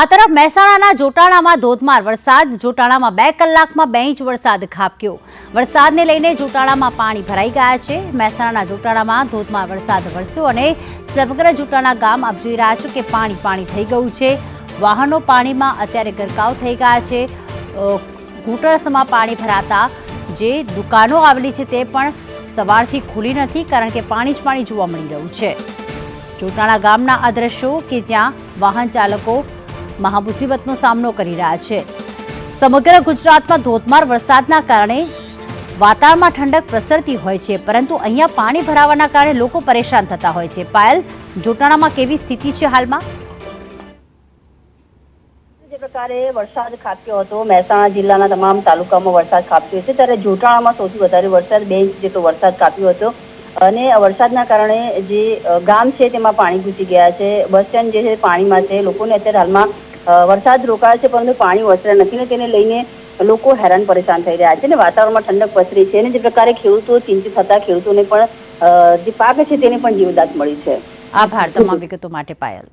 આ તરફ મહેસાણાના જોટાણામાં ધોધમાર વરસાદ. જોટાણામાં બે કલાકમાં બે ઇંચ વરસાદ ખાબક્યો. વરસાદને લઈને જોટાણામાં પાણી ભરાઈ ગયા છે. મહેસાણાના જોટાણામાં ધોધમાર વરસાદ વરસ્યો અને સમગ્ર જોટાણા ગામ આપ જોઈ રહ્યા છો કે પાણી પાણી થઈ ગયું છે. વાહનો પાણીમાં અત્યારે ગરકાવ થઈ ગયા છે. ઘૂંટણસમાં પાણી ભરાતા જે દુકાનો આવેલી છે તે પણ સવારથી ખુલી નથી કારણ કે પાણી જ પાણી જોવા મળી રહ્યું છે. જોટાણા ગામના આ દ્રશ્યો કે જ્યાં વાહન ચાલકો મહામુસીબતનો સામનો કરી રહ્યા છે. સમગ્ર ગુજરાતમાં ધોધમાર વરસાદના કારણે વાતાવરણમાં ઠંડક પ્રસરતી હોય છે, પરંતુ અહીંયા પાણી ભરાવાના કારણે લોકો પરેશાન થતા હોય છે. પાયલ, જોટાણામાં કેવી સ્થિતિ છે હાલમાં? જે પ્રકારે વરસાદ ખાબક્યો હતો, મહેસાણા જિલ્લાના તમામ તાલુકામાં વરસાદ ખાબક્યો છે. ત્યારે જોટાણામાં સૌથી વધારે વરસાદ બે ઇંચ જેટલો વરસાદ ખાબક્યો હતો. અને વરસાદના કારણે જે ગામ છે તેમાં પાણી ઘૂસી ગયા છે. બસ સ્ટેન્ડ જે છે પાણીમાં છે. લોકોને અત્યારે હાલમાં વરસાદ રોકાયો છે પરંતુ પાણી ઓસર્યા નથી ને તેને લઈને લોકો હેરાન પરેશાન થઈ રહ્યા છે ને વાતાવરણમાં ઠંડક પસરી છે અને જે પ્રકારે ખેડૂતો ચિંતિત થતા ખેડૂતોને પણ જે પાક છે તેને પણ જીવદાત મળી છે. આભાર તમામ વિગતો માટે પાયલ.